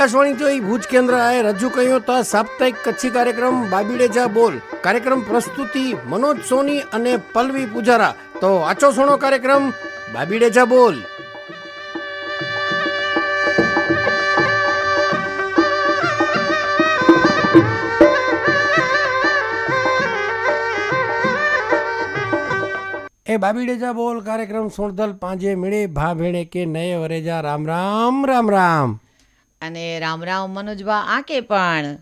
આકાશવાણી તો ભુજ કેન્દ્ર આએ રજૂ કર્યો તો સાપ્તાહિક કચ્છી કાર્યક્રમ બાબીડે જા બોલ. કાર્યક્રમ પ્રસ્તુતિ, મનોજ સોની અને પલ્લવી પૂજારા. તો આચો સોનો કાર્યક્રમ, બાબીડે જા બોલ. એ બાબીડેજા બોલ કાર્યક્રમ સોણધલ પાંજે મેળે ભા ભેણે કે નયે વરેજા. રામ રામ રામ રામ. અને રામ રામ મનોજભા આકે પણ?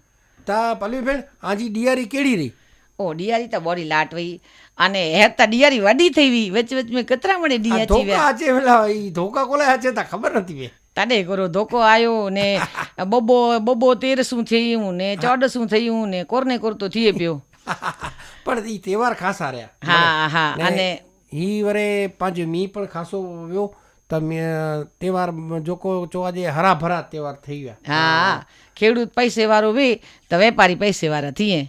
તા પલ્લવીબેન આજી ડિયારી કેડી રહી? ઓ ડિયારી તો બોડી લાટવી. અને હે તો ડિયારી વડી થઈ વી વચ વચ મેં કતરા મળે ડિયા ધોકા આચે પેલા ઈ ધોકા કોલા આચે તા ખબર નથી બે? તને કરો ધોકો આવ્યો ને બબો બબો તેર શું થયું ને ચોડ શું થયું ને કોરને કોર તો થઈએ પ્યો પણ ઈ તહેવાર ખાસા રહ્યા. હા હા. અને ઈ વરે પાંચ મી પણ ખાસો વ્યો. તમે તહેવાર જોકો જોવા જઈએ હરાભરા તહેવાર થઈ ગયા. હા ખેડૂત પૈસે વાળો બી તો વેપારી પૈસે વાળા થઈએ.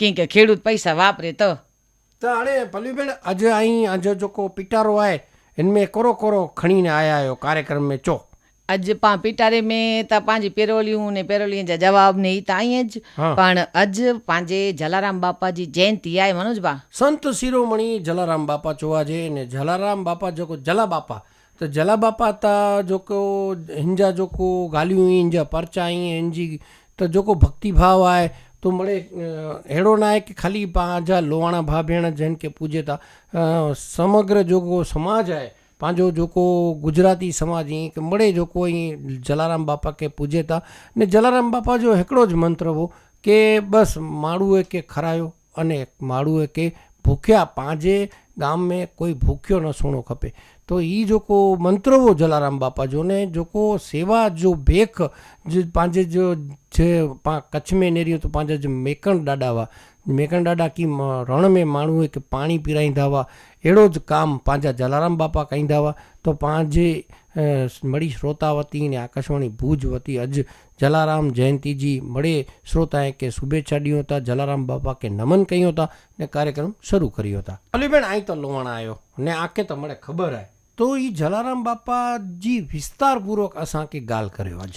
કેમ કે ખેડૂત પૈસા વાપરે તો. અરે પલ્લીબેન આજે અહીં આજે જોકો પિટારો આવે એનમે કોરો કોરો ખણીને આયા આયો કાર્યક્રમ મેં ચો અજ પા પિટારે મેં તા પાંજી પેરોલિયું ને પેરોલી જા જવાબ ને ઈ તા અહીં જ. પણ અજ પાંજે જલારામ બાપાજી જયંતિ આય મનોજ બા સંત શિરોમણી જલારામ બાપા જોવા જે ને જલારામ બાપા જોકો જલા બાપા त जला बापा त जेको हिन जा जेको ॻाल्हियूं आहिनि जा पर्चा आहिनि हिन जी त जेको भक्ति भाव आहे त मिड़े अहिड़ो न आहे की ख़ाली पंहिंजा लोहाणा भाउ भेण जंहिंखे पूजे था समग्र जेको समाज आहे पंहिंजो जेको गुजराती समाज ईअं की मिड़े जेको ईअं जलाराम बापा खे पूजे था ने जलाराम बापा जो हिकिड़ो ज मंत्र हो की बसि माण्हूअ खे खारायो अने माण्हूअ खे भुखिया पंहिंजे गाम में कोई भुखियो न सुहिणो खपे તો એ જોકો મંત્રવો જલારામ બાપા જોને જોકો સેવા જો ભેખ જે પાંજે જો જે કચ્છ મેં નેરિયો તો પાંજે જ મેકણ ડાડાવા મેકણ ડાડા કી રણ મેં માણવું કે પાણી પીરાઈંધાવા એડો જ કામ પાંજા જલારામ બાપા કાંઈંધાવા તો પાંજે મળી શ્રોતાવતી ને આકાશવાણી ભુજ વતી અજ જલારામ જયંતિજી મળે શ્રોતાએ કે શુભેચ્છા ડીઓ હતા, જલારામ બાપા કે નમન કહ્યું હતા ને કાર્યક્રમ શરૂ કર્યો હતા. અલીબેન અહીં તો લોવાણા આવ્યો ને આંખે તો મને ખબર આય તો એ જલારામ બાપાજી વિસ્તારપૂર્વક અસાંકી ગાલ કર્યો આજ.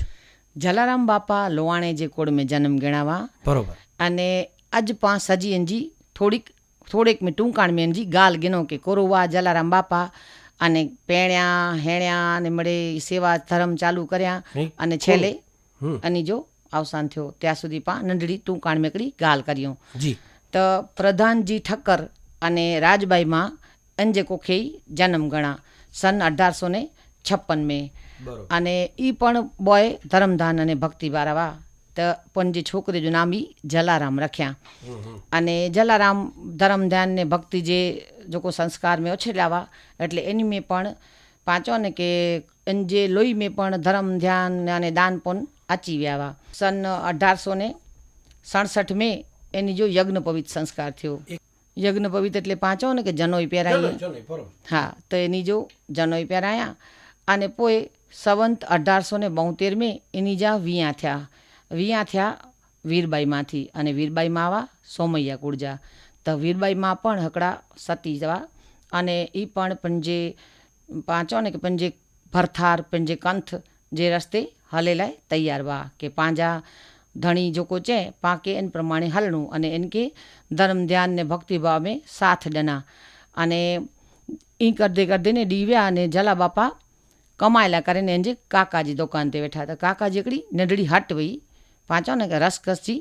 જલારામ બાપા લોવાણે જે કોડ મેં જન્મ ગણાવા. બરોબર. અને અજ પા સજી એનજી થોડીક થોડીક મેં ટૂંકાણ મેં એનજી ગાલ ગિનો કે કોરોવા જલારામ બાપા અને પેણ્યા હેણ્યા અને મળે સેવા ધર્મ ચાલુ કર્યા અને છેલ્લે અને જો અવસાન થયો. ત્યાં સુધી પા નંઢડી ટૂંકાણ મેકડી ગાલ કર્યું. જી. તો પ્રધાનજી ઠક્કર અને રાજબાઈમાં અંજે કોખે જન્મ ગણા. સન અઢારસો ને છપ્પન મેં. અને એ પણ બોય ધરમધાન અને ભક્તિ બારાવા તો પણ જે છોકરી જો નામ એ જલારામ રખ્યા. અને જલારામ ધર્મ ધ્યાન ને ભક્તિ જે જોકો સંસ્કાર મેં ઓછેલાવા એટલે એની મેં પણ પાંચો ને કે એન જે લોહી મેં પણ ધર્મ ધ્યાન અને દાન પણ આચી વ્યાવા સન અઢારસો ને સડસઠ મેં એની જો યજ્ઞ પવિત્ર સંસ્કાર થયો. યજ્ઞ પવિત એટલે પાંચો ને કે જનોઈ પહેરાઈએ હા તો એની જો જનોઈ પહેરાયા અને પોએ સંવંત અઢારસો ને બોતેર મેં એની જા વિયા થયા. વિયા થયા વીરબાઈમાંથી અને વીરબાઈમાં આવા સોમૈયા કુળજા. તો વીરબાઈમાં પણ હકડા સતી જવા. અને એ પણ પંજે પાંચો ને કે પંજે ભરથાર પંજે કંથ જે રસ્તે હલેલાય તૈયાર વા. કે પાંજા ધણી जेको चए पाण खे इन प्रमाणे हलणो अने इन खे धर्म ध्यान ने भक्ति भाव में साथ ॾिना अने ईअं कंदे कंदे ने ॾींहुं विया अने जला बापा कमाए लाइ करे ने जे काका जी दुकान ते वेठा त काका जी हिकिड़ी नंढड़ी हट हुई पाण चओ न की रसकस जी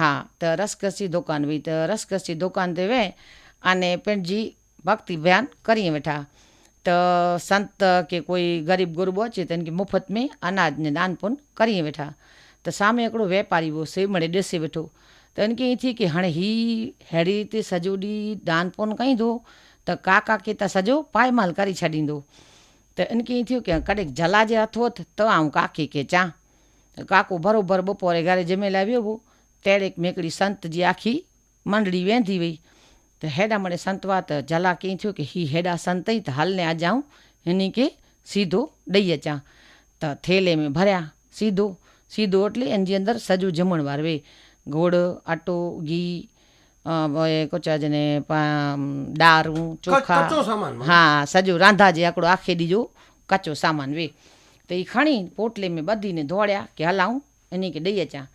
हा त रसकस जी दुकान हुई त रसकस जी दुकान ते विहे अने पंहिंजी भक्ति बयानु करी वेठा त संत के कोई ग़रीब गुरबो अचे त हिनखे मुफ़्त में अनाज ने दान पुन करी वेठा त सामे हिकिड़ो वापारी हुओ सेव मड़े ॾिसे वेठो त हिन खे ईअं थी की हाणे हीउ अहिड़ी रीति सॼो ॾींहुं दान पुन कंदो त काका खे त सॼो पायमाल करे छॾींदो त इनखे ईअं थियो की कॾहिं जला जे हथो हथु त आउं काके खे चां काको बराबरि बपोरे घर जिमे लाइ वियो हुओ तहिड़े में हिकिड़ी संत जी आखी मंडड़ी वेंदी वई त हेॾा मणे संत हुआ त जला कीअं थियो की हीउ हेॾा संत ई त हल ने अॼु आऊं हिन खे सीधो ॾेई अचां त थेले में भरिया सीधो સીધો એટલે એની અંદર સજુ જમણ વારવે. ગોળ આટો ઘી કોચા જને દારું ચોખા. હા સજુ રાંધા જે આકડો આખે દીજો કાચો સામાન વે. તો એ ખણી પોટલે મેં બધીને ધોળ્યા કે હલાવું એની કે દઈએ ચા.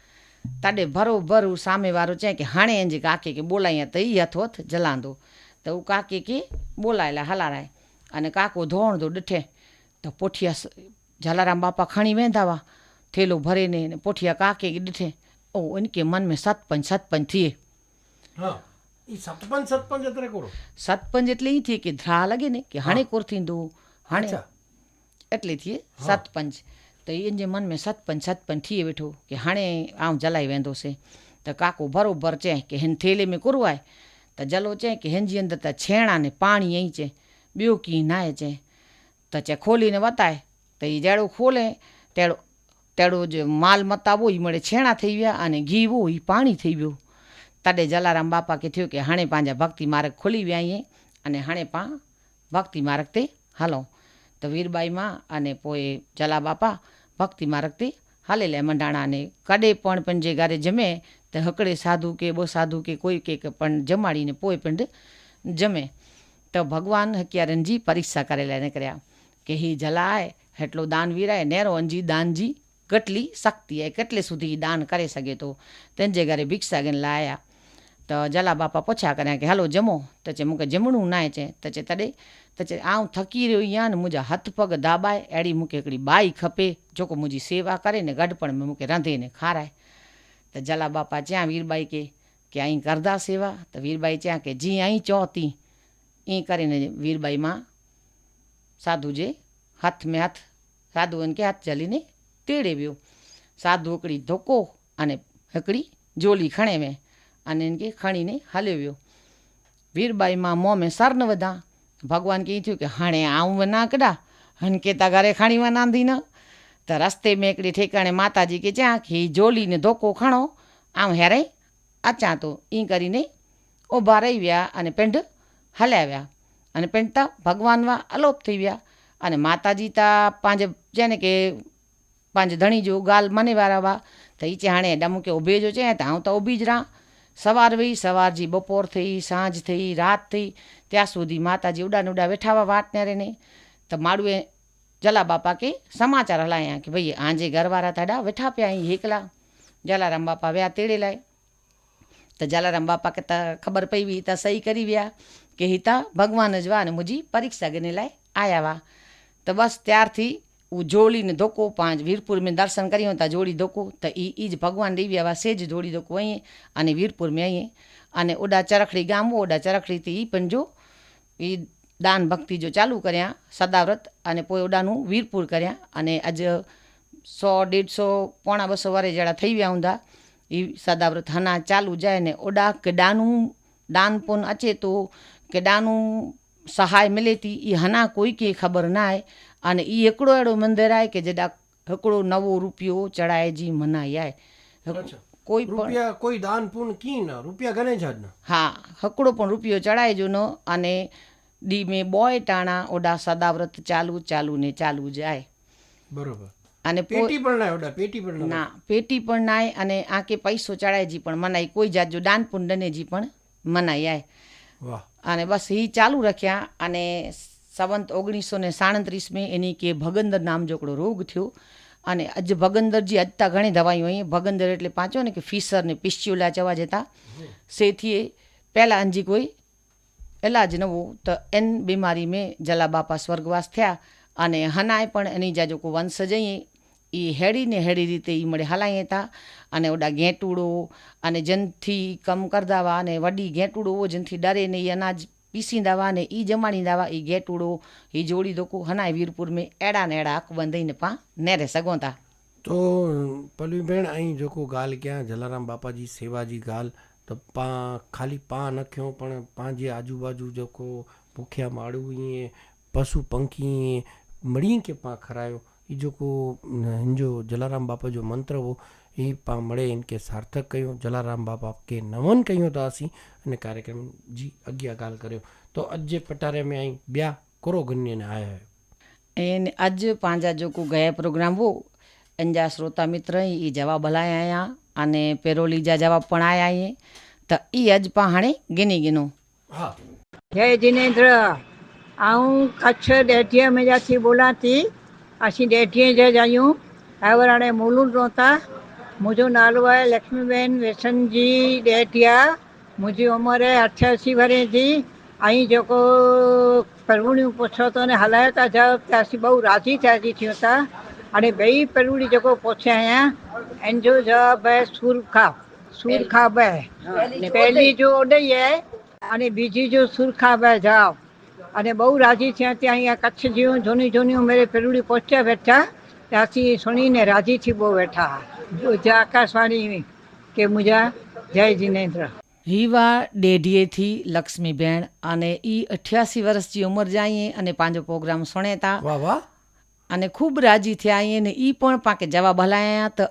તાડે ભરો ભરું સામે વાળો છે કે હાણે એની કાકે કે બોલાયા તો એ હથ હથ જલાંદો તો હું કાકે કે બોલાયેલા હલારાય. અને કાકો ધોણ દો ડઠે. તો પોઠિયા જલારામ બાપા ખણી વેંધાવા. थैलो भरे ने ने पोठिया काके ॾिठे ओ इनके मन में सतपंच सतपंच थिए हाँ। सतपंच सतपंच सतपंच એટલે ઈ થી કે ધ્રા લાગે ને કે હાણે કોર થીંદો હાણે એટલે થી સતપંચ તો ઈ જે મન મે સતપંચ સતપંચથી બેઠો કે હાણે આમ જલાઈ વેંદો છે. તો કાકો બરોબર ચે કે હેન થેલે મે કુરવાય. તો જલો ચે કે હેન જી અંદર તા છેણા ને પાણી અહીં છે. બ્યો કી નાય છે. તો ચે ખોલીને વતાય. તો ઈ જેડો ખોલે તેડો તેડો જે માલ મતાવો એ મળે, છેણા થઈ ગયા અને ઘી વો એ પાણી થઈ ગયું. તડે જલારામ બાપા કે થયું કે હાણે પાંજા ભક્તિ માર્ગ ખોલી વ્યા અહીં અને હાણે પા ભક્તિ માર્ગ તે હાલો. તો વીરબાઈમાં અને પોએ જલા બાપા ભક્તિ માર્ગ તે હાલે લે મંડાણાને કડે પણ પણ જે ગારે જમે. તે હકડે સાધુ કે બો સાધુ કે કોઈ કે પણ જમાડીને પોએ પણ જમે. તો ભગવાન હકિયારનજી પરીક્ષા કરેલા એને કર્યા. કે હી જલાય, હેટલો દાન વીરાય, નેરો અંજી દાનજી. કેટલી શક્તિ એ કેટલે સુધી દાન કરી શકે તો તેંજે ઘરે ભિક્ષાગન લાયા. તો જલા બાપા પૂછ્યા કર્યા કે, હાલો, જમો. તો છે મૂકે, જમણું નાય છે. તો છે તડે, તો છે આવું થકી રહ્યો અહીંયા ને મુજા હાથ પગ દાબાય, એડી મૂકે એકડી બાઈ ખપે જોકો મુજી સેવા કરે ને ગઢપણ મૂકે રાંધીને ખારાય. તો જલા બાપા જ્યાં વીરબાઈ કે કે અહીં કરદા સેવા? તો વીરબાઈ ત્યાં કે, જી અહીં ચોતી એ કરીને વીરબાઈમાં સાધુજે હાથ મેં હાથ, સાધુ કે, હાથ ચલીને તેડેવ્યો સાત ઢોકળી ધોકો અને હકડી જોલી ખણેવે અને એને કે ખણીને હલેવ્યો વીરબાઈમાં મોમે સર્ન વધા. ભગવાન કહે થયું કે હાણે આવું નાકડા હનકેતા ઘરે ખાણીમાં નાંધી ન. તો રસ્તે મેકડી ઠેકાણે માતાજી કે જ્યાં કે જોલીને ધોકો ખણો. આમ હેરે અચા તો એ કરીને ઊભા રહી ગયા અને પેંડ હલાવ્યા અને પેંડતા ભગવાનવા અલોપ થઈ ગયા અને માતાજી તા પાંજે જેને કે पंहिंजे धणी जो ॻाल्हि मने वारा हुआ त ई चए हाणे हेॾा मूंखे उभे जो चए त आउं त उभी ज रहां सवार वेही सवार जी बपोर થઈ સાંજ થઈ રાત થઈ ત્યાં સુધી માતાજી ઉડાને ઉડા વેઠા हुआ વાટ न्यारे ने त माड़ूए जला बापा खे समाचार हलाया की भई आंजे घर वारा त हेॾा वेठा पिया आहीं हेकला जलाराम बापा विया तेड़े लाइ त जलाराम बापा खे त ख़बर पई हुई त सही करी विया की ही त भॻवान जो आहे अने मुंहिंजी परीक्षा गिने लाइ आया हुआ त बसि तयार थी જોડીને ધોકો પાંચ વીરપુર મેં દર્શન કર્યું હતા જોડી ધોકો. તો એ એ જ ભગવાન દેવી આવા સેજ જોડી ધોકો અહીં, અને વીરપુર મેં અહીં. અને ઓડા ચરખડી ગામ, ઓડા ચરખડીથી એ પણ જો એ દાન ભક્તિ જો ચાલુ કર્યા, સદાવ્રત, અને પોઈ ઓડાનું વીરપુર કર્યા. અને આજ સો દેડસો પોણા બસો વારે જેડા થઈ ગયા ઊંધા એ સદાવ્રત હના ચાલુ જાય ને ઓડા કે ડાનું દાન પણ અચે તો કે ડાનું સહાય મિલે थी એ હના કોઈ खे ख़बर न आहे अने ई हिकिड़ो अहिड़ो मंदरु आहे की जॾा हिकिड़ो नवो रुपियो चढ़ाए जी मनाई आहे हिक- અચ્છા. કોઈ પણ રૂપિયા કોઈ દાન પૂન કી ન રૂપિયા ગણે જ ન હા हिकिड़ो પણ રૂપિયો ચડાઈજો ન અને ડી में બોય ટાણા ઓડા સદાવ્રત ચાલુ ચાલુ ને ચાલુ જાય બરોબર અને પોઈ પેટી પણ ના ઓડા પેટી પણ ના ના પેટી પણ નાય અને આંકે પૈસો ચડાયજી પણ મનાય કોઈ જાતજો દાન પુણ્યનેજી પણ મનાય આય વાહ અને બસ એ ચાલુ રાખ્યા અને સંવંત ઓગણીસો ને સાડત્રીસમાં એની કે ભગંદર નામજોકડો રોગ થયો. અને અજ ભગંદરજી અજતા ઘણી દવાઈઓ અહીં, ભગંદર એટલે પાંચો ને કે ફીસર ને પિસ્ચ્યુલા જવા જતા. સેથીએ પહેલાં અંજી કોઈ ઇલાજ નવું તો એન બીમારી મેં જલા બાપા સ્વર્ગવાસ થયા અને હનાય પણ એની જાજો કો વંશ જઈએ એ હેડીને હેડી રીતે એ મળે હલાઈએ હતા. અને ઓડા ઘેંટુડો અને જનથી કમ કરદાવા અને વડી ઘેંટુડો જનથી ડરે નહીં અનાજ પીસી દાવા ને એ જમાણી દાવા એ ઘેટુડો એ જોડી દોકો હનાય વીરપુર મેં એડા ને એડા આંખ બંધાઈને પા નેરે સગોતા તો પલવીબેણ અહીં જોકો ગાલ ક્યાં? જલારામ બાપાજી, સેવાજી ગાલ, તો પા, ખાલી પા નખ્યો પણ પાંજે આજુબાજુ જોકો ભૂખ્યા માળું ઈએ પશુ પંખી મળી કે પા ખરાયો? એ જોકો હિંજો જલારામ બાપા જો મંત્ર હો એ પામળે કે સાર્થક કહ્યું જલારામ બાપા કે નમન કહ્યું દાસી અને કાર્યક્રમ જી અજ્ઞાકાલ કર્યો. તો અજ્ય પટારે મેં અહીં બ્યા કરો ગન્યને આયા એને અજ પાંજા જોકુ ગયા પ્રોગ્રામ વો અંજા શ્રોતા મિત્ર એ જવા ભલાય આયા અને પેરોલીજા જવાબ પણ આયા એ તો એ અજ પહાણે ગિની ગિનો. હા. જય જિનેન્દ્ર. હું કચ્છ ડેઢીએ મેજાથી બોલાતી. અસી ડેઢીએ જ જાયું આવરાણે મૂલું નહોતા मुंहिंजो नालो आहे लक्ष्मीबेन वेसन जी ॾेठिया मुंहिंजी उमिरि आहे अठासी वरे जी ऐं जेको परवणियूं पुछो त हलाए था चयो त असीं ॿ राज़ी थियासी थियूं था हाणे ॿई परवड़ी जेको पुछिया आहियां इन जो जवाबु आहे सुरखा सुरखा ॿ पहली जो ओॾे ई आहे अने बीजी जो सुरखा ॿ जाओ अने બહુ રાજી થયા ત્યાં અહીંયા કચ્છ જ્યું જૂની જૂની મેરે પેલુડી પહોંચ્યા બેઠા ત્યાંથી સુણીને રાજી થી બહુ બેઠા જે આકાશવાણી કે મુજા જય જિનેન્દ્ર. રીવા ડેઢીએથી લક્ષ્મીબેન અને ઈ અઠ્યાસી વર્ષની ઉંમર જાઈએ અને પાંજો પ્રોગ્રામ સુણેતા વાહ વાહ. અને ખૂબ રાજી થયા ને એ પણ પાકે જવાબ હલાયા તો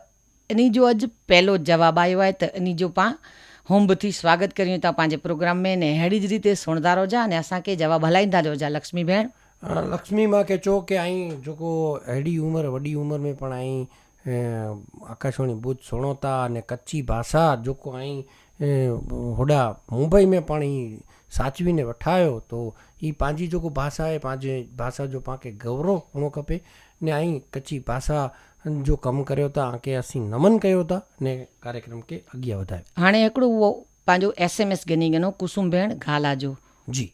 એની જો અજ પહેલો જવાબ આવ્યો હોય તો એની જો પા હોંબથી સ્વાગત કર્યું તો પાંજે પ્રોગ્રામ મેં ને અહેड़ी જ રીતે સુણદારો જા અને અસાंखे જવાબ હલાईंदा જો જા લક્ષ્મી બેન લક્ષ્મી માં કે ચો કે આઈ જોકો અહેड़ी ઉંમર વડી ઉંમર મેં પણ આઈ આકાશવાણી ભુજ સુણોતા અને કચ્છી ભાષા જો કો અહીં હોॾा मुंबई में पाण ई साचवीने वठायो तो हीअ पंहिंजी जेको भाषा आहे पंहिंजे भाषा जो पाण खे गौरव हुअणो खपे ने आई कच्ची भाषा जो कमु करियो था के असीं नमन कयो था ने कार्यक्रम खे अॻियां वधायो हाणे हिकिड़ो उहो पंहिंजो एस एम एस गिनी गिनो कुसुम भेण गाला जो जी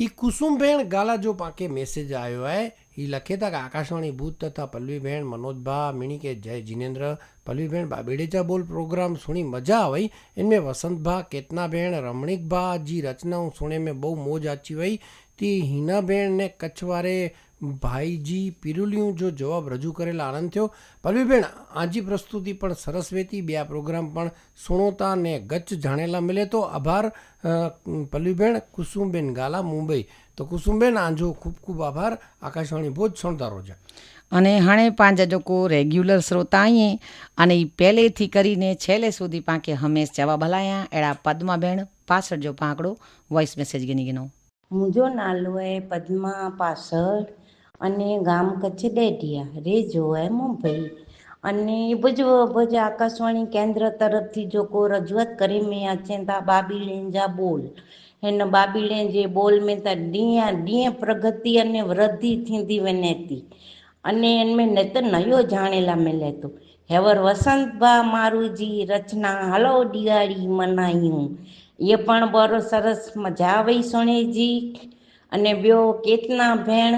हीउ कुसुम भेण गाला जो पाण खे मैसेज आयो आहे ઈ લખેતા કે આકાશવાણી ભૂત તથા પલ્લવીબેન મનોજભા મિણીકે જય જીનેન્દ્ર પલ્લવીબેન બાબેડેજા બોલ પ્રોગ્રામ સુણી મજા આવી. એનમે વસંતભા કેતનાબેન રમણીકભા જી રચના હું સુણે મેં બહુ મોજ આચી વઈ તે હિનાબેન ને કચ્છવારે ભાઈજી પિરુલિયું જો જવાબ રજૂ કરેલા આનંદ થયો. પલ્લવીબેન આજી પ્રસ્તુતિ પણ સરસ વેતી. બે આ પ્રોગ્રામ પણ સુણોતા ને ગચ્છ જાણેલા મિલે તો આભાર. પલ્લવીબેન કુસુમબેન ગાલા મુંબઈ. તો કુસુમબેન આંજો ખૂબ ખૂબ આભાર. આકાશવાણી ભોજ શણતા રોજા અને હાણે પાંજા જોકો રેગ્યુલર શ્રોતાએ અને એ પહેલેથી કરીને છેલ્લે સુધી પાંકે હંમેશ જવાબ હલાયા. એડા પદ્માબેન પાછળ જો પાંકડો વોઇસ મેસેજ ગીની ગીનો. મુંજો નાલો એ પદ્મા પાછળ અને ગામ કચ્છ ડેઢિયા રે જોવાય મુંબઈ અને ભુજ ભુજ આકાશવાણી કેન્દ્ર તરફથી જોકો રજૂઆત કરી મેં અચેતા બાબી લેંજા બોલ. हिन ॿाॿीड़ियुनि जे ॿोल में त ॾींहं ॾींहं प्रगति अने वृद्धि थींदी वञे थी अने हिन में नित नयो ॼाणे लाइ मिले थो हेवर वसंत भा मारू जी रचना हलो ॾियारी मनायूं इहे पण बरो सरस मज़ा वई सुणे जी अने ॿियो केतना भेण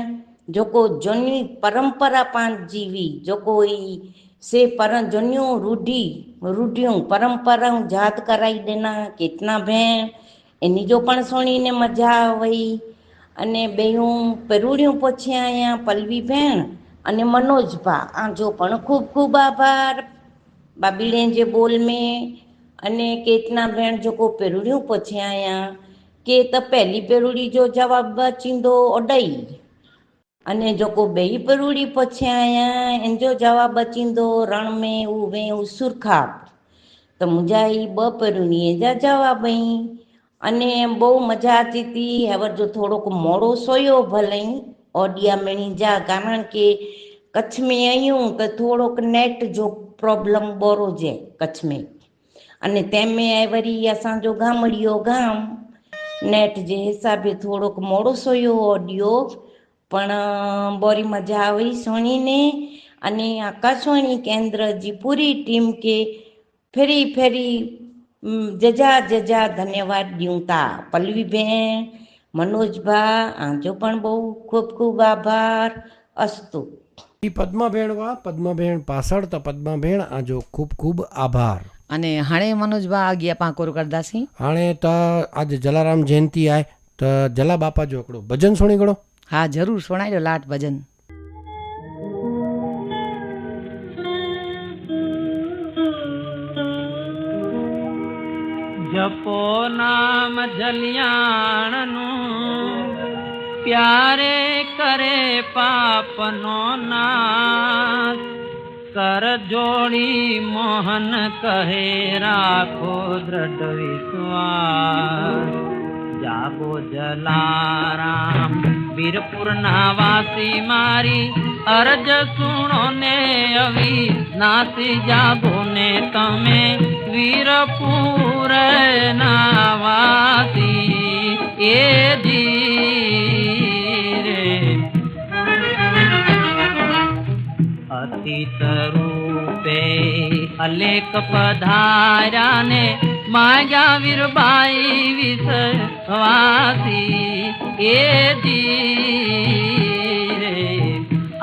जेको झुनी परंपरा पंहिंजी हुई जेको ई से पर झुनियूं रूढी रूढियूं परंपराऊं यादि कराई ॾिना केतना भेण એની જો પણ સોણીને મજા આવી અને બે હું પરૂડિયું પહોંચ્યા અહીંયા પલ્લવી ભેણ અને મનોજભા. આ જો પણ ખૂબ ખૂબ આભાર. બાબીડે જે બોલ મેં અને કેતના ભેણ જો કો પરૂડિયું પહોંચ્યા અહીંયા કે તો પહેલી પરૂડી જો જવાબ ચીંદો અડઈ અને જો કો બે પરૂડી પહોંચ્યા અહીંયા એન જો જવાબ ચીંદો રણ મેં ઉવે ઉ સુરખાપ તો મુજાઈ બ પરુણીએ જા જવાબ અહીં. અને બહુ મજા આવતી હતી. હવે જો થોડોક મોડો સોયો ભલે. ઓડિયા મેણી જા, કારણ કે કચ્છમાં આવ્યું તો થોડોક નેટ જો પ્રોબ્લેમ બોરો છે કચ્છમાં. અને તેમે વરી અસાંજો ગામડિયો ગામ. નેટ જે હિસાબે થોડોક મોડો સોયો ઓડિયો. પણ બોરી મજા આવી સુણીને. અને આકાશવાણી કેન્દ્રજી પૂરી ટીમ કે ફેરી ફેરી જજા જજા ધન્યવાદ દ્યુંતા પલ્લવીબેન મનોજભા આજો પણ બહુ ખૂબ ખૂબ આભાર. અસ્તુ. પદ્માબેન વા પદ્માબેન પાછળ તો પદ્માબેન આજો ખૂબ ખૂબ આભાર. અને હાણે મનોજભા આ ગયા પાંકોર કરદાસી? હાણે તો આજે જલારામ જયંતિ આય તો જલા બાપા જોકડો ભજન સુણી ગળો હા જરૂર સુણાય લાટ ભજન. जपो नाम जलियाण प्यारे करे पाप नो कर जोड़ी मोहन कहे राखो दृढ़ विश्वास जागो जलाराम વીરપુરના વાસી મારી અરજ સુણો ને અવી નાસી જાગો ને તમે વીરપુર ના વાસી એ અતિત રૂપે અલેખ પધાર્યાને માયા વીરબાઈ વિષવાસી એ રે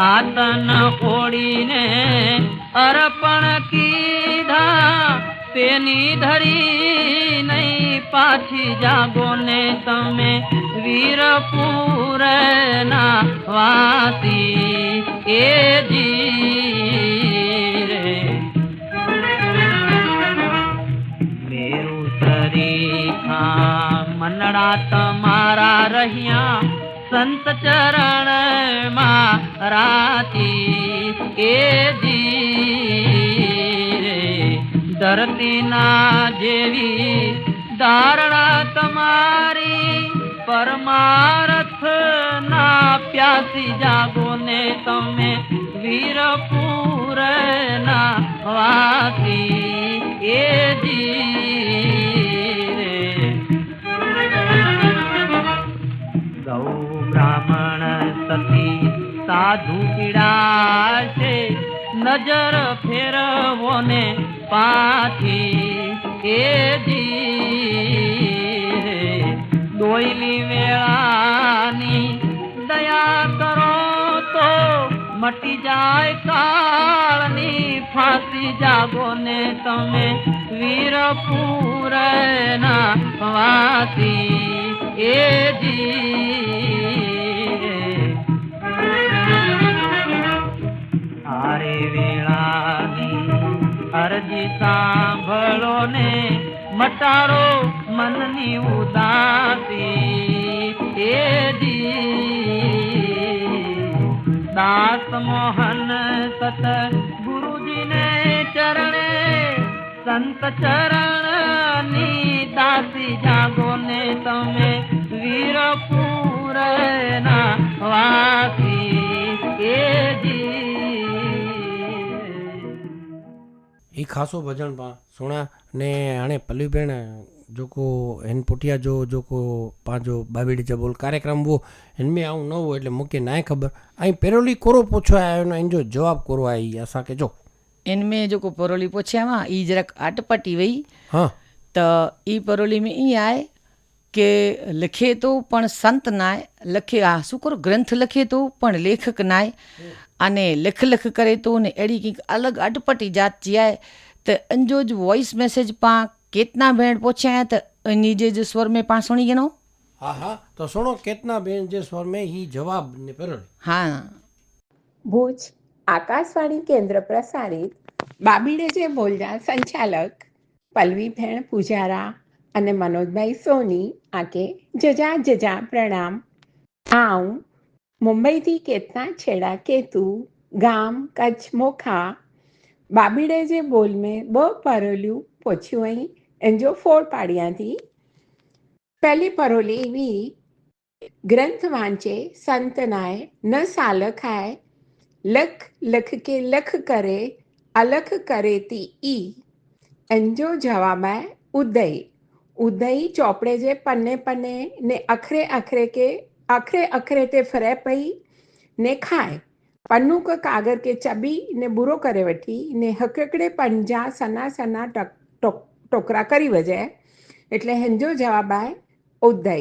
આતન ઓડીને અર્પણ કીધા, તેની ધરી નહીં પાછી જાગો ને તમે વીરપુર ના વાસી એ જી મનડા તમારા રહ્યા સંત ચરણમાં રાતી એ જી રે ધરતી ના જેવી ધારણા તમારી પરમારથ ના પ્યાસી જાગો ને તમે વીરપુર ના વાસી એ જી સતી સાધુ પીડાશે નજર ફેરવો ને પાછી એ જી દોયલી વેળાની દયા કરો તો મટી જાય કાળની. ફાંસી જાગો ને તમે વીરપુર ના વાસી. એ જી આરે વેળાની અરજી સાંભળો ને મટાડો મનની ઉદાસી એ જી દાસ મોહન સત ગુરુજીને ચરણે સંત ચરણની દાસી જાગો ને તમે વીરપુર ના વાસી એ એ ખાસો भजन पा सुना ने हाणे पल्लवी भेण जेको हिन पुठिया जो जेको पंहिंजो बाबेड़ी जा बोल कार्यक्रम हुओ हिन में आऊं न हुओ એટલે मूंखे नाहे ख़बर ऐं पहिरों कोरो पुछो आयो न हिन जो जवाबु कोरो आहे ई असांखे जो इन में जेको परोली पुछियां ई જરાક अटपटी वई હા त ई परोली में ईअं आहे કે લખે તો પણ સંત નાય લખે આ શું કરો? ગ્રંથ લખે તો પણ લેખક નાય. અને લખ લખ કરે તો ને એડી કંઈક અલગ અટપટી જાત જીઆય તો અંજોજ વોઇસ મેસેજ પાં કેતના ભેણ પહોંચ્યા તો એની જે જે સ્વર મેં પાં સુણી ગયેલો હા હા. તો સુણો કેતના બેન જે સ્વર મેં હી જવાબ ને પરળ હા. ભુજ આકાશવાણી કેન્દ્ર પ્રસારિત બાબીડે જે બોલના સંચાલક પલ્લવી ભેણ પૂજારા. અને મનોજભાઈ સોની આકે જજા જજા પ્રણામ. આઉં મુંબઈથી કેતના છેડા કેતુ, ગામ, કચ્છ, મોખા. બાબીડે જે બોલ મેં બ પરોલ્યું, પોછ્યું અહીં, એન્જો ફોર પાડ્યાથી. પહેલી પરોલી એવી, ગ્રંથ વાંચે, સંત નાય, ન સાલ ખાય, લખ લખ કે લખ કરે, અલખ કરે તી ઈ. અંજો જવાબ ઉદય. ઉદય ચોપડે જે પન્ને પન્ને ને અખરે અખરે કે અખરે અખરે તે ફરે પઈ ને ખાય. પન્નું ક કાગર के ચબી ને બુરો કરે વઠી ને હકકડે પંજા સના સના ટોકરા કરી વજે. એટલે હેન્જો જવાબ આય ઉદય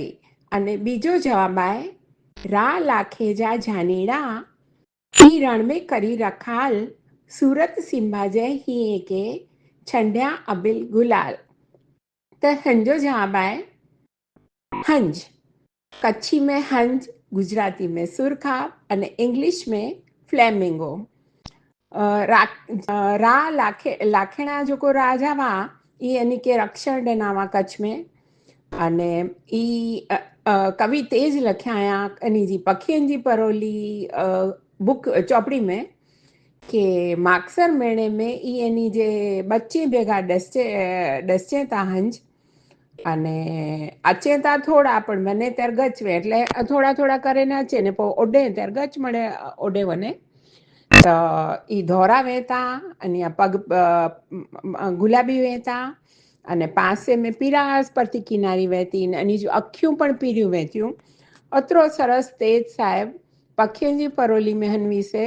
અને બીજો જવાબ આય રા લાખે જા જાનીડા. ઈ રણ મેં કરી રખાલ, સુરત સિંભા જય હિએ કે, છંડ્યા અબિલ ગુલાલ. त हंजो जवाब आहे हंज कच्छी में हंज गुजराती में सुरखा અને ઇંગ્લિશ में फ्लेमिंगो अ, रा अ, रा लाखे लाखेणा जेको राजा हुआ ई यानी के रक्षण ॾिना हुआ कच्छ में अने ई अ, अ, कवि तेज लिखिया हुया इन जी पखियुनि जी परोली अ, बुक ચોપડી में કે માગસર મેળે મેં ઈ એની જે બચ્ચી ભેગા ડસચે ડસચેતા હંજ. અને અચેતા થોડા, પણ મને ત્યારે ગચવે એટલે થોડા થોડા કરીને અચે ને પો ઓડે ત્યારે ગચ મળે ઓડે વને તો એ ધોરા વહેતા અને પગ ગુલાબી વહેતા અને પાસે મેં પીરાસ પરથી કિનારી વહેતી ને એની અખ્યું પણ પીર્યું વહેત્યું અતરો સરસ તેજ સાહેબ, પખેજી પરોલી મહેન વિશે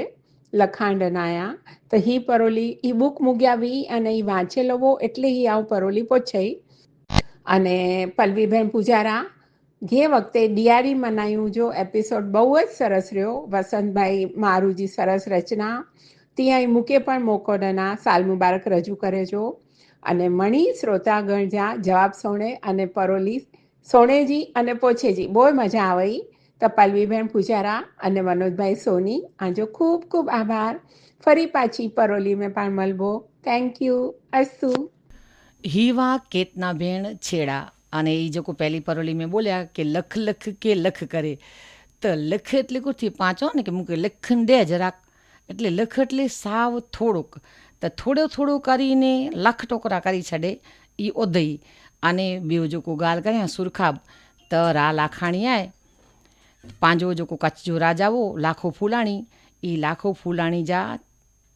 લખાંડનાયા તો હી પરોલી એ બુક મૂક્યાવી અને એ વાંચેલો બહુ એટલે હી આવું પરોલી પહોંચાઈ અને પલ્લવીબેન પૂજારા, જે વખતે ડિયારી મનાયું, જો એપિસોડ બહુ જ સરસ રહ્યો. વસંતભાઈ મારુજી સરસ રચના. ત્યાં મૂકે પણ મોકો ડના સાલ મુબારક રજૂ કરે જો. અને મણી શ્રોતાગણ જા જવાબ સોણે અને પરોલી સોણેજી અને પોછેજી. બહુ મજા આવી તપાલવીબેન પૂજારા અને મનોજભાઈ સોની, આજો ખૂબ ખૂબ આભાર. ફરી પાછી પરોલી મેં પણ મળવો. થેન્ક યુ અસ્તુ. હીવા કેતનાબેન છેડા. અને એ લોકો પહેલી પરોલી મેં બોલ્યા કે લખ લખ કે લખ કરે. તો લખ એટલે કુથી પાંચો ને કે મૂકે લખન દે જરાક. એટલે લખ એટલે સાવ થોડુંક. તો થોડો થોડો કરીને લખ ટોકરા કરી છડે. એ ઓધઈ. અને બે જોકો ગાલ કર્યા સુરખાબ. તો રા લાખાણી આય. पंहिंजो जेको कच्छ जो राजा हुओ लाखो फूलाणी ई लाखो फूलाणी जा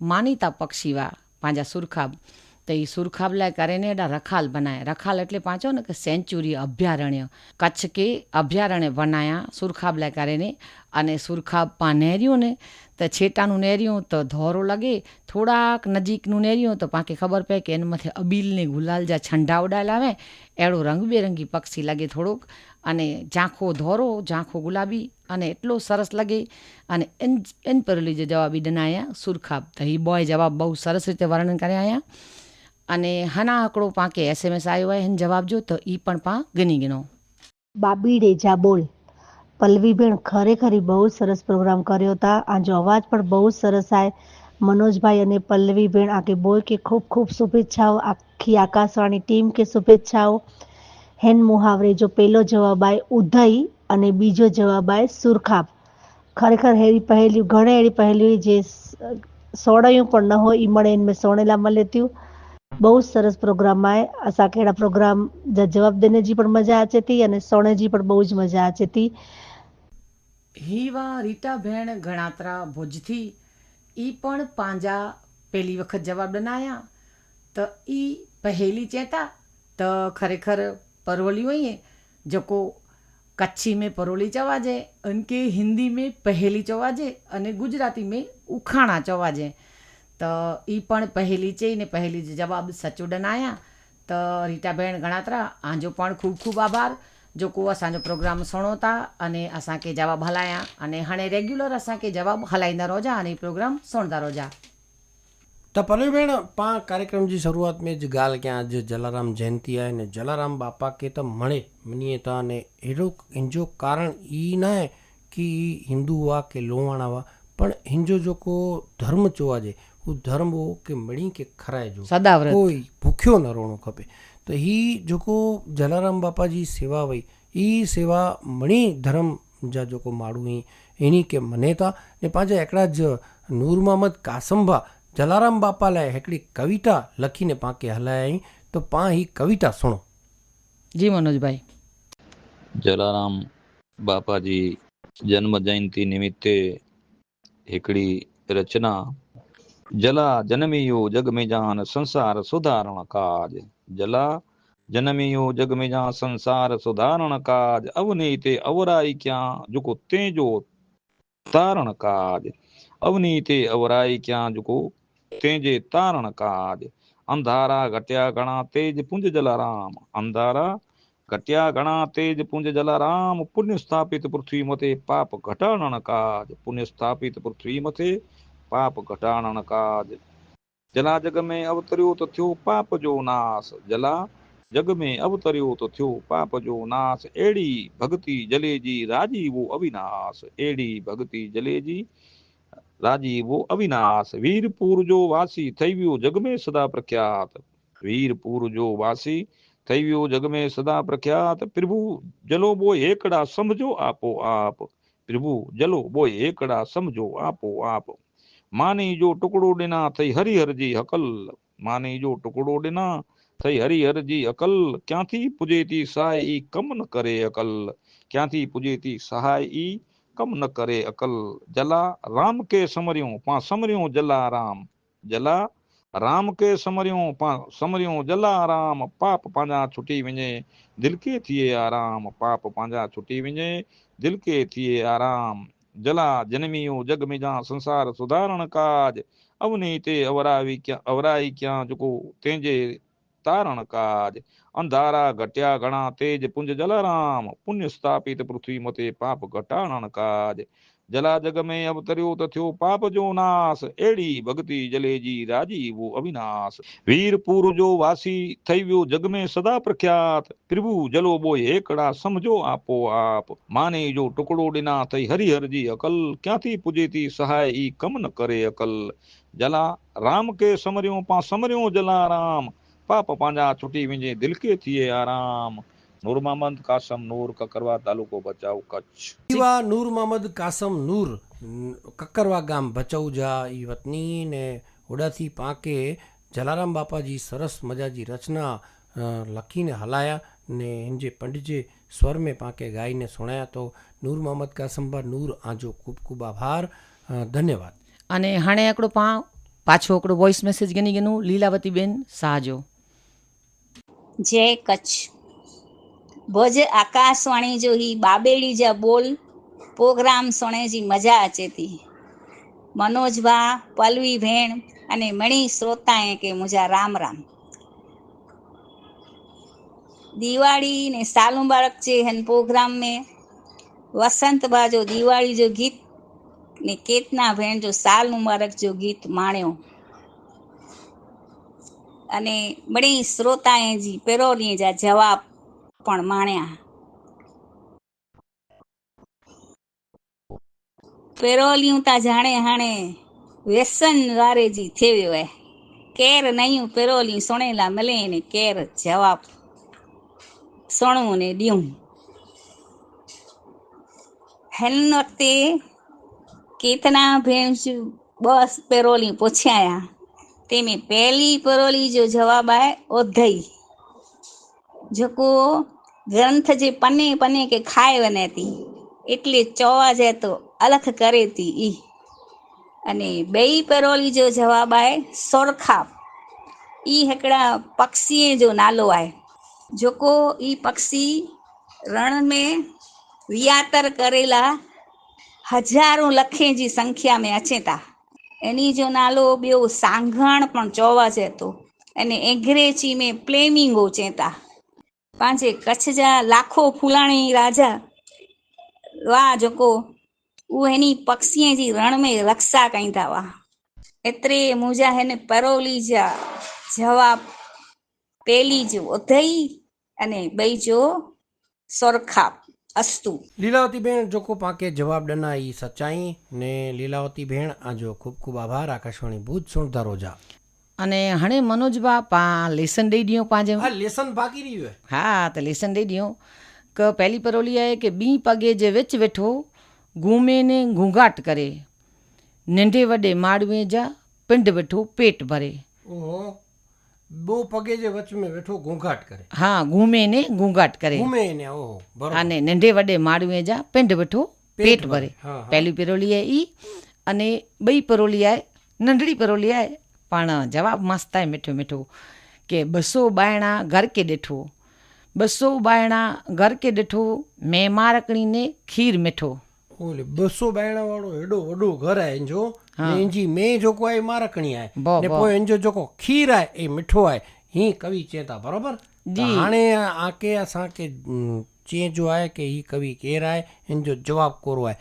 मानीता पक्षी हुआ पंहिंजा सुरखाब त ई सुरखाब लाइ करे ने हेॾा रखाल बनाए रखाल એટલે પાંચો ને કે સેન્ચુરી અભયારણ્ય. કચ્છ કે અભયારણ્ય બનાયા સુરખાબ લાય કરીને. અને સુરખાબ પા નેર્યું ને તો છેટાનું નેર્યું તો ધોરો લગે. થોડાક નજીકનું નેર્યું તો પાંખે ખબર પડે કે એનામાંથી અબીલને ગુલાલ જા છંડા ઉડાયેલા આવે એડો રંગબેરંગી પક્ષી લાગે થોડોક. અને ઝાંખો ધોરો, ઝાંખો ગુલાબી અને એટલો સરસ લાગે. અને એન એન પરેલી જે જવાબ ઈડના આયા સુરખાબ. તો હી બોય જવાબ બહુ સરસ રીતે વર્ણન કર્યા આયા અને હના હકડો પાકે એસએમએસ આવ્યો હોય એને જવાબ જો, તો એ પણ પા ગણી ગણો. બાબી ડેજા બોલ. પલ્લવીબેન ખરેખર બહુ સરસ પ્રોગ્રામ કર્યો હતા આજો અવાજ પણ બહુ સરસ આવે મનોજભાઈ અને પલ્લવીબેન આગે બોલ કે ખૂબ ખૂબ શુભેચ્છાઓ. આખી આકાશવાણી ટીમ કે શુભેચ્છાઓ. હેન મુહાવરે જો પહેલો જવાબ આવે ઉધય અને બીજો જવાબ આવે સુરખાબ. ખરેખર હેરી પહેલ્યું ઘણે એવી પહેલ્યું જે સોડાયું પણ ન હોય એ મળે એને મેં સોણેલામાં લેતી બહુ સરસ પ્રોગ્રામ આ સાખેડા પ્રોગ્રામ જવાબ દેનેજી પણ મજા આચે હતી અને સોણેજી પણ બહુ જ મજા આચે હતી હીવા રીટાબેન ગણાત્રા ભુજથી, ઈ પણ પાંજા પહેલી વખત જવાબ બનાયા. તો ઈ પહેલી ચેતા, તો ખરેખર परवली हुई हैं जेको कच्छी में परोली चवाजे उनखे हिंदी में पहेली चवाजे અને ગુજરાતીમાં ઉખાણા ચવાજે તો એ પણ પહેલી છે ને પહેલી જ જવાબ સચોટ આયા તો રીટાબેન ગણાત્રા આંજો પણ ખૂબ ખૂબ આભાર जेको असांजो प्रोग्राम सुणो था अने असांखे जवाब हलाया अने हाणे रेगुलर असांखे जवाब हलाईंदा रहिजा अने प्रोग्राम सुणंदा रहिजा त पलवी भेण पाण कार्यक्रम जी शुरूआत में ज ॻाल्हि कयां अॼु जलाराम जयंती आहे ने जलाराम बापा खे त मणे मञीए था अने अहिड़ो हिन जो कारण ई न आहे की हिंदू हुआ की लोहाणा हुआ पण हिन जो जेको धर्म चइजे उहो धर्म हो की मणी खे खाराइजो सदाव्रत कोई भूखियो न रहणो खपे त ही जेको जलाराम बापा जी सेवा हुई ई सेवा मणी धर्म जा जेको माण्हू आहिनि इन्ही खे मञे था ने पंहिंजा हिकिड़ा જલારામ બાપાલાએ એકડી કવિતા લખીને પાંકે હલાય તો પા હી કવિતા સુણો. જી મનોજભાઈ. જલારામ બાપાજી જન્મ જયંતિ નિમિત્તે એકડી રચના. જલા જનમિયો જગ મે જાન સંસાર સુધારણ કાજ. જલા જનમિયો જગ મે જાન સંસાર સુધારણ કાજ. અવનીતે અવરાઈ ક્યાં જુકો તેજો તારણ કાજ. અવનીતે અવરાઈ ક્યાં જુકો તેજે તારણ કાજ અંધારા ઘટ્યા ઘણા તેજ પુંજ જલારામ અંધારા ઘટ્યા ઘણા તેજ પુંજ જલારામ પુણ્ય સ્થાપિત પૃથ્વી મતે પાપ ઘટાણન કાજ પુણ્ય સ્થાપિત પૃથ્વી મતે પાપ ઘટાણન કાજ જલા જગ મેં અવતર્યો તો થયો પાપ જો નાશ જલા જગ મેં અવતર્યો તો થયો પાપ જો નાશ એડી ભક્તિ જલેજી રાજીવો અવિનાશ એડી ભક્તિ જલેજી રાજીવો અવિનાશ. વીર પૂરજો વાસી થઈ ગયો જગમે સદા પ્રખ્યાત. વીર પૂરજો વાસી થઈ ગયો જગમે સદા પ્રખ્યાત. પ્રભુ, જલો બોય એકડા સમજો આપો આપ. પ્રભુ, જલો બોય એકડા સમજો આપો આપ. માની જો ટુકડો ડેના થઈ હરિહરજી હકલ. માની જો ટુકડો ડેના થઈ હરિહરજી અકલ ક્યાંથી પૂજેતી સહાય ઈ કમન કરે અકલ. ક્યાંથી પૂજેતી સહાય ઈ કમ ન કરે અકલ જલા રામ કે સમર્યું પા સમર્યું જલા રામ જલા રામ કે સમર્યું પા સમર્યું જલા રામ પાપ પાંજા છૂટી વિજે દિલ કે થિયે આરામ પાપ પાંજા છૂટી વિજે દિલ કે થિયે આરામ જલા જન્મિયું જગ મિજા સંસાર સુધારણ કાજ અવની તે અવરાવી ક્યાં અવરાઈ ક્યાં ચુકું તેજે તારણ કાજ અંધારા ઘટ્યા ઘણા તેજ પુંજ જલરામ, પુણ્ય સ્થાપિત પૃથ્વી મતે પાપ ઘટાણન કાજ. જલા જગમે અવતર્યો તથ્યો પાપ જો નાશ. એડી ભક્તિ જલેજી રાજીવો અવિનાશ. વીર પૂર્વજો વાસી થઈયો જગમે સદા પ્રખ્યાત. ત્રિભુ જલો બોય હેકડા સમજો આપો આપ. માને જો ટુકડો ડિના થઈ હરિહરજી અકલ, ક્યાંથી પૂજેતી સહાય ઈ કમ ન કરે અકલ? જલા રામ કે સમર્યો પા સમર્યો જલા રામ પાપ પાંજા છૂટી वञे દિલ કે थिए આરામ. नूर मोहम्मद कासम नूर ककरवा तालुको बचाव कच्छ ઈવા નૂર મોહમ્મદ કાસમ નૂર કક્કરવા ગામ ભચૌજા એ વતની ને ઓડાથી પાંકે જલારામ બાપાજી સરસ મજાજી રચના લખીને હલાયા ને એમ જે પંડિતજી સ્વર મેં પાંકે ગાઈને સુણાયા તો નૂર મોહમ્મદ કાસમભા નૂર આજો ખૂબ ખૂબ આભાર. ધન્યવાદ. અને હાણે આકડો પા પાછો આકડો વોઇસ મેસેજ ગની ગનું લીલાવતીબેન સાજો. જય કચ્છ. ભજ આકાશવાણી જોહી બાબેડી જા બોલ. પ્રોગ્રામ સોણેજી મજા અચેતી મનોજભા પલવી ભેણ અને મણી શ્રોતાએ કે મુજા રામ રામ. દિવાળી ને સાલ મુબારક છે હન પ્રોગ્રામ મેં. વસંત બા જો દિવાળી જો ગીત ને કેતના ભેણ જો સાલ મુબારક જો ગીત માણ્યો. અને બળી શ્રોતાએ જી પેરોની જા જવાબ પણ માણ્યા. પેરોલિયું તા જાણે હાણે વ્યસન વારે જી થેવ્યો કેર નહીં પેરોલી સોણેલા મળે ને કેર જવાબ સોણું ને દિયું હેન વખતે કેતના ભેંસ બસ પેરોલી પૂછ્યા તેમે પહેલી પરોલી જો જવાબ આય, ઓધઈ. જકો ગ્રંથ જે પને પને કે ખાય વનેતી, એટલે ચોવા જતો અલખ કરેતી ઈ. અને બે પરોલી જો જવાબ આય સોરખા ઈ હકડા પક્ષીએ જો નાલો આય. જોકો ઈ પક્ષી રણ में વિયાતર કરેલા હજારો લખે જી સંખ્યા મેં અચેતા. એની જો નાલો બ્યો સાંઘાણ પણ ચોવા જતો. અને એંગ્રેજી મેં પ્લેમિંગો ચેતા. પાંચે કચ્છજા લાખો ફૂલાણી રાજા. વા જોકો ઉ એની પક્ષીએ જી રણ મેં રક્ષા કઈંદા વા એતરે મુજા હેને પરોલી જા જવાબ પેલી જ ઉધઈ અને બીજો સોરખાપ અસ્તુ. લીલાવતીબેન જોકો પાકે જવાબ ડના ઈ સચાઈ ને લીલાવતીબેન આજો ખૂબ ખૂબ આભાર. આકાશવાણી ભૂત સુણતા રોજા. અને હણે મનોજબા પા લેસન દઈ ડિયો પાંજે. હા લેસન બાકી રહ્યું હા. તો લેસન દઈ ડિયો કે પહેલી પરોલી આય કે બી પગે જે વેચ વેઠો ઘૂમે ને ઘૂંઘાટ કરે. નંઢે વડે માળવે જા પિંડ બેઠો પેટ ભરે. ઓહો. બહુ પગે જે વચમે બેઠો ઘૂંઘાટ કરે. હા ઘૂમે ને ઘૂંઘાટ કરે. ઘૂમે ને ઓહો બરાબર. અને નંઢે વડે માળવે જા પેંડ બેઠો પેટ ભરે. પહેલી પરોલી ઈ અને બઈ પરોલી આય નંઢડી પરોલી આય પણ જવાબ મસ્ત આય મીઠો મીઠો કે બસો બાયણા ઘર કે ડેઠો બસો બાયણા ઘર કે ડેઠો મેં મારકણીને ખીર મીઠો. ઓલે બસો બાયણા વાળો એડો વડો ઘર આય જો એંજી મે જોકો આય મારા કણી આય ને પોય એંજો જોકો ખીર આય એ મીઠો આય હી કવિ ચેતા બરોબર? હાણે આકે આ સાકે ચેજો આય કે ઈ કવિ કેરાય એંજો જવાબ કોરો આય.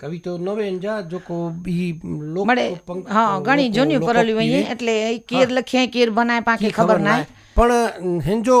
કવિ નવેન જા જોકો ઈ લોક હા ઘણી જોન્યું પરલ્યું અહીં એટલે કેર લખ્યા કેર બનાય પાકે ખબર ના પણ હેંજો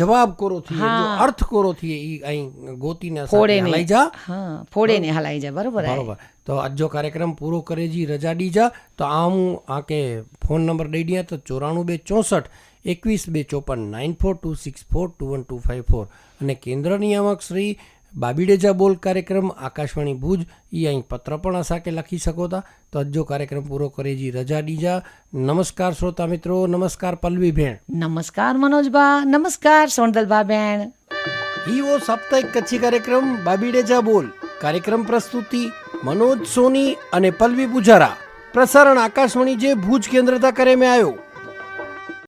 જવાબ કોરો થી જો અર્થ કોરો થી ઈ અહીં ગોતીને ફોડે હલાઈ જા. હા ફોડે ને હલાઈ જા. બરોબર બરોબર. તો આજનો કાર્યક્રમ પૂરો કરે જી રજા ડી જા. તો આમ આ કે ફોન નંબર દઈ દિયા તો ચોરાણું બે ચોસઠ એકવીસ બે ચોપન nine four two six four two one two five four. અને કેન્દ્ર નિયામક શ્રી બાબીડેજા બોલ કાર્યક્રમ આકાશવાણી ભુજ એ અહીં પત્ર પણ આ સાકે લખી શકો હતા તો અજો કાર્યક્રમ પૂરો કરે જી રજા ડીજા. નમસ્કાર શ્રોતા મિત્રો નમસ્કાર પલ્લવી બેન નમસ્કાર મનોજબા નમસ્કાર સોનદલબા બેન. ઈવો સાપ્તાહિક કચ્છી કાર્યક્રમ બાબીડેજા બોલ. કાર્યક્રમ પ્રસ્તુતિ મનોજ સોની અને પલ્લવી પૂજારા. પ્રસારણ આકાશવાણી જે ભુજ કેન્દ્ર કરે મેં આવ્યો